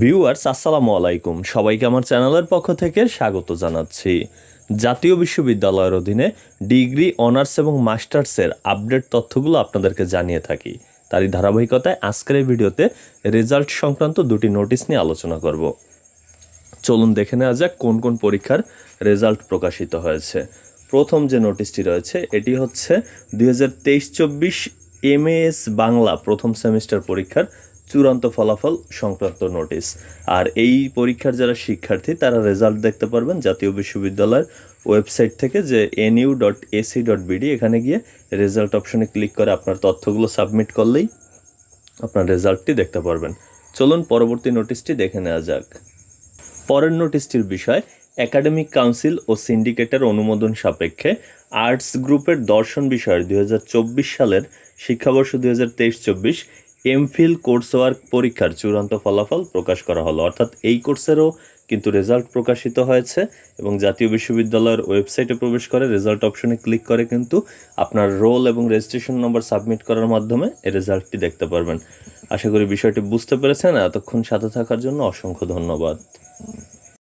Viewers, আসসালামু আলাইকুম। সবাইকে আমার চ্যানেলের পক্ষ থেকে স্বাগত জানাচ্ছি। জাতীয় বিশ্ববিদ্যালয়ের অধীনে ডিগ্রি, অনার্স এবং মাস্টার্সের আপডেট তথ্যগুলো আপনাদেরকে জানিয়ে থাকি। তারই ধারাবাহিকতায় আজকের এই ভিডিওতে রেজাল্ট সংক্রান্ত দুটি নোটিশ নিয়ে আলোচনা করব। চলুন দেখে নেওয়া যাক কোন কোন পরীক্ষার রেজাল্ট প্রকাশিত হয়েছে। প্রথম যে নোটিশটি রয়েছে, এটি হচ্ছে দুই হাজার তেইশ চব্বিশ এমএএস বাংলা প্রথম সেমিস্টার পরীক্ষার চূড়ান্ত ফলাফল সংক্রান্ত নোটিশ। আর এই পরীক্ষার যারা শিক্ষার্থী, তারা রেজাল্ট দেখতে পারবেন জাতীয় বিশ্ববিদ্যালয়ের ওয়েবসাইট থেকে যে NU dot AC dot BD এখানে গিয়ে রেজাল্ট অপশনে ক্লিক করে আপনার তথ্যগুলো সাবমিট করলেই আপনার রেজাল্টটি দেখতে পারবেন। চলুন পরবর্তী নোটিশটি দেখে নেওয়া যাক। পরের নোটিশটির বিষয়, একাডেমিক কাউন্সিল ও সিন্ডিকেটের অনুমোদন সাপেক্ষে আর্টস গ্রুপের দর্শন বিষয়ের দুই হাজার চব্বিশ সালের শিক্ষাবর্ষ দুই হাজার এমফিল কোর্স ওয়ার্ক পরীক্ষার চূড়ান্ত ফলাফল প্রকাশ করা হলো। অর্থাৎ এই কোর্সেরও কিন্তু রেজাল্ট প্রকাশিত হয়েছে এবং জাতীয় বিশ্ববিদ্যালয়ের ওয়েবসাইটে প্রবেশ করে রেজাল্ট অপশনে ক্লিক করে কিন্তু আপনার রোল এবং রেজিস্ট্রেশন নম্বর সাবমিট করার মাধ্যমে এই রেজাল্টটি দেখতে পারবেন। আশা করি বিষয়টি বুঝতে পেরেছেন। এতক্ষণ সাথে থাকার জন্য অসংখ্য ধন্যবাদ।